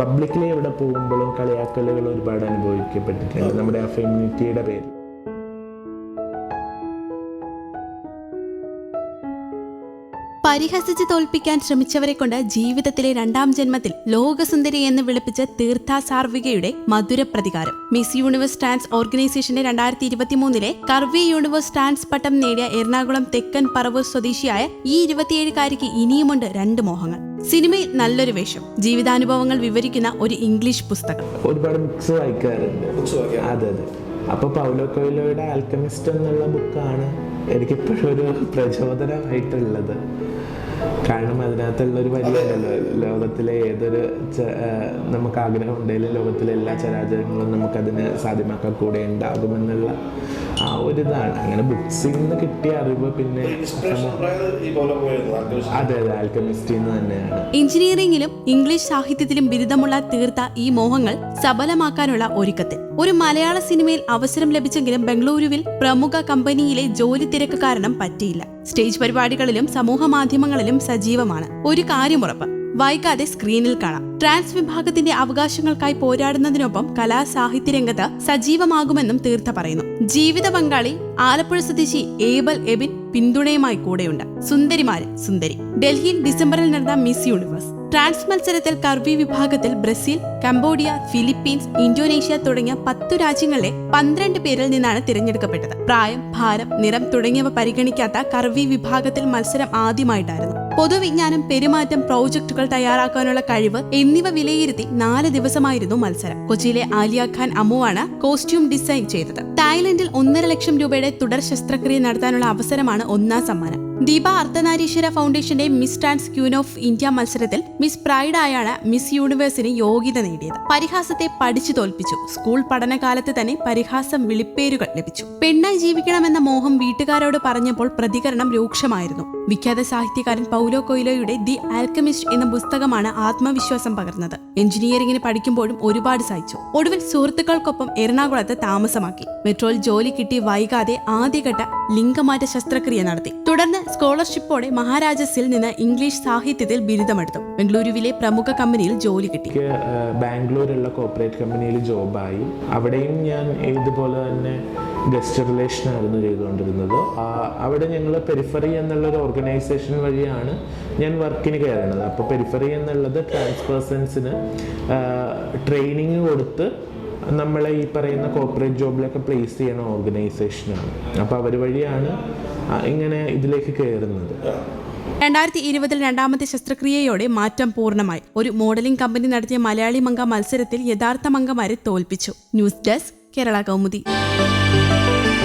പബ്ലിക്കിൽ എവിടെ പോകുമ്പോഴും കളിയാക്കലുകൾ ഒരുപാട് അനുഭവിക്കപ്പെട്ടിട്ടുണ്ട്. നമ്മുടെ ആ ഫെമിനിറ്റിയുടെ പേരിൽ. പരിഹസിച്ച് തോൽപ്പിക്കാൻ ശ്രമിച്ചവരെ കൊണ്ട് ജീവിതത്തിലെ രണ്ടാം ജന്മത്തിൽ ലോകസുന്ദരി എന്ന് വിളിപ്പിച്ച തീർത്ഥ സാർവികയുടെ മധുര പ്രതികാരം. മിസ് യൂണിവേഴ്സ് ട്രാൻസ് ഓർഗനൈസേഷന്റെ രണ്ടായിരത്തി ഇരുപത്തിമൂന്നിലെ കർവി യൂണിവേഴ്സ് ട്രാൻസ് പട്ടം നേടിയ എറണാകുളം തെക്കൻ പറവൂർ സ്വദേശിയായ ഈ ഇരുപത്തിയേഴുകാരിക്ക് ഇനിയുമുണ്ട് രണ്ട് മോഹങ്ങൾ. സിനിമയിൽ നല്ലൊരു വേഷം. ജീവിതാനുഭവങ്ങൾ വിവരിക്കുന്ന ഒരു ഇംഗ്ലീഷ് പുസ്തകം. ഒരുപാട് ബുക്സ് വായിക്കാറുണ്ട്. അതെ അതെ. അപ്പൊ പൗലോ കൊയിലോയുടെ ആൽക്കമിസ്റ്റ് എന്നുള്ള ബുക്കാണ് എനിക്കിപ്പോഴും ഒരു പ്രചോദനമായിട്ടുള്ളത്. കാരണം അതിനകത്തുള്ള ഒരു വലിയ ലോകത്തിലെ ഏതൊരു നമുക്ക് ആഗ്രഹം ഉണ്ടെങ്കിലും ലോകത്തിലെ എല്ലാ ചരാചരങ്ങളും നമുക്കതിന് സാധ്യമാക്കാൻ കൂടെ ഉണ്ടാകുമെന്നുള്ള ആ ഒരു ഇതാണ് അങ്ങനെ ബുക്സിൽ നിന്ന് കിട്ടിയ അറിവ് പിന്നെ ഈ പോലെ പോയിരുന്നു അതെ അതെ. ആൽക്കമിസ്റ്റിൽ നിന്ന് തന്നെയാണ്. എഞ്ചിനീയറിംഗിലും ഇംഗ്ലീഷ് സാഹിത്യത്തിലും ബിരുദമുള്ള തീർത്ത ഈ മോഹങ്ങൾ സബലമാക്കാനുള്ള ഒരുക്കത്തിൽ. ഒരു മലയാള സിനിമയിൽ അവസരം ലഭിച്ചെങ്കിലും ബംഗളൂരുവിൽ പ്രമുഖ കമ്പനിയിലെ ജോലി തിരക്ക് കാരണം പറ്റിയില്ല. സ്റ്റേജ് പരിപാടികളിലും സമൂഹ മാധ്യമങ്ങളിലും സജീവമാണ്. ഒരു കാര്യം ഉറപ്പ് വൈകാതെ സ്ക്രീനിൽ കാണാം. ട്രാൻസ് വിഭാഗത്തിന്റെ അവകാശങ്ങൾക്കായി പോരാടുന്നതിനൊപ്പം കലാ സാഹിത്യ രംഗത്ത് സജീവമാകുമെന്നും തീർത്ഥ പറയുന്നു. ജീവിത പങ്കാളി ആലപ്പുഴ സ്വദേശി ഏബൽ എബിൻ പിന്തുണയുമായി കൂടെയുണ്ട്. സുന്ദരിമാര് സുന്ദരി. ഡൽഹിയിൽ ഡിസംബറിൽ നടന്ന മിസ് യൂണിവേഴ്സ്. ട്രാൻസ് മത്സരത്തിൽ കർവി വിഭാഗത്തിൽ ബ്രസീൽ കംബോഡിയ ഫിലിപ്പീൻസ് ഇന്തോനേഷ്യ തുടങ്ങിയ പത്തു രാജ്യങ്ങളിലെ പന്ത്രണ്ട് പേരിൽ നിന്നാണ് തിരഞ്ഞെടുക്കപ്പെട്ടത്. പ്രായം ഭാരം നിറം തുടങ്ങിയവ പരിഗണിക്കാത്ത കർവി വിഭാഗത്തിൽ മത്സരം ആദ്യമായിട്ടായിരുന്നു. പൊതുവിജ്ഞാനം പെരുമാറ്റം പ്രോജക്റ്റുകൾ തയ്യാറാക്കാനുള്ള കഴിവ് എന്നിവ വിലയിരുത്തി നാല് ദിവസമായിരുന്നു മത്സരം. കൊച്ചിയിലെ ആലിയ ഖാൻ അമ്മുവാണ് കോസ്റ്റ്യൂം ഡിസൈൻ ചെയ്തത്. തായ്ലൻഡിൽ ഒന്നര ലക്ഷം രൂപയുടെ തുടർ ശസ്ത്രക്രിയ നടത്താനുള്ള അവസരമാണ് ഒന്നാം സമ്മാനം. ദീപ അർദ്ധനാരീശ്വര ഫൗണ്ടേഷന്റെ miss trans queen of India മത്സരത്തിൽ മിസ് പ്രൈഡായാണ് മിസ് യൂണിവേഴ്സിന് യോഗ്യത നേടിയത്. പരിഹാസത്തെ പഠിച്ചു തോൽപ്പിച്ചു. സ്കൂൾ പഠനകാലത്ത് തന്നെ പരിഹാസം വിളിപ്പേരുകൾ ലഭിച്ചു. പെണ്ണായി ജീവിക്കണമെന്ന മോഹം വീട്ടുകാരോട് പറഞ്ഞപ്പോൾ പ്രതികരണം രൂക്ഷമായിരുന്നു. വിഖ്യാത സാഹിത്യകാരൻ പൗലോ കൊയിലോയുടെ ദി ആൽക്കമിസ്റ്റ് എന്ന പുസ്തകമാണ് ആത്മവിശ്വാസം പകർന്നത്. എഞ്ചിനീയറിംഗിന് പഠിക്കുമ്പോഴും ഒരുപാട് സഹിച്ചു. ഒടുവിൽ സുഹൃത്തുക്കൾക്കൊപ്പം എറണാകുളത്ത് താമസമാക്കി. മെട്രോയിൽ ജോലി കിട്ടി വൈകാതെ ആദ്യഘട്ട ലിംഗമാറ്റ ശസ്ത്രക്രിയ നടത്തി. തുടർന്ന് സ്കോളർഷിപ്പോടെ മഹാരാജസിൽ നിന്ന് ഇംഗ്ലീഷ് സാഹിത്യത്തിൽ ബിരുദമെടുത്തു. ബംഗളൂരുവിലെ പ്രമുഖ കമ്പനിയിൽ ജോലി കിട്ടി. ബാംഗ്ലൂരുള്ള കോർപ്പറേറ്റ് കമ്പനിയിൽ ജോബായി അവിടെയും ഞാൻ ഇതുപോലെ തന്നെ ഗസ്റ്റ് റിലേഷൻ ആയിരുന്നു ചെയ്തുകൊണ്ടിരുന്നത് അവിടെ ഞങ്ങൾ പെരിഫറി എന്നുള്ള ഒരു ഓർഗനൈസേഷൻ വഴിയാണ് ഞാൻ വർക്കിന് കയറുന്നത്. അപ്പോൾ പെരിഫറി എന്നുള്ളത് ട്രാൻസ് പേഴ്സൺസിന് ട്രെയിനിങ് കൊടുത്ത് നമ്മളെ ഈ പറയുന്ന കോർപ്പറേറ്റ് ജോബിലൊക്കെ പ്ലേസ് ചെയ്യുന്ന ഓർഗനൈസേഷനാണ് അപ്പോൾ അവർ വഴിയാണ് ഇങ്ങനെ ഇതിലേക്ക് കയറുന്നത്. രണ്ടായിരത്തി ഇരുപതിൽ രണ്ടാമത്തെ ശസ്ത്രക്രിയയോടെ മാറ്റം പൂർണമായി. ഒരു മോഡലിംഗ് കമ്പനി നടത്തിയ മലയാളി മംഗ മത്സരത്തിൽ യഥാർത്ഥ മംഗമാരെ തോൽപ്പിച്ചു. News desk Kerala Kaumudi. you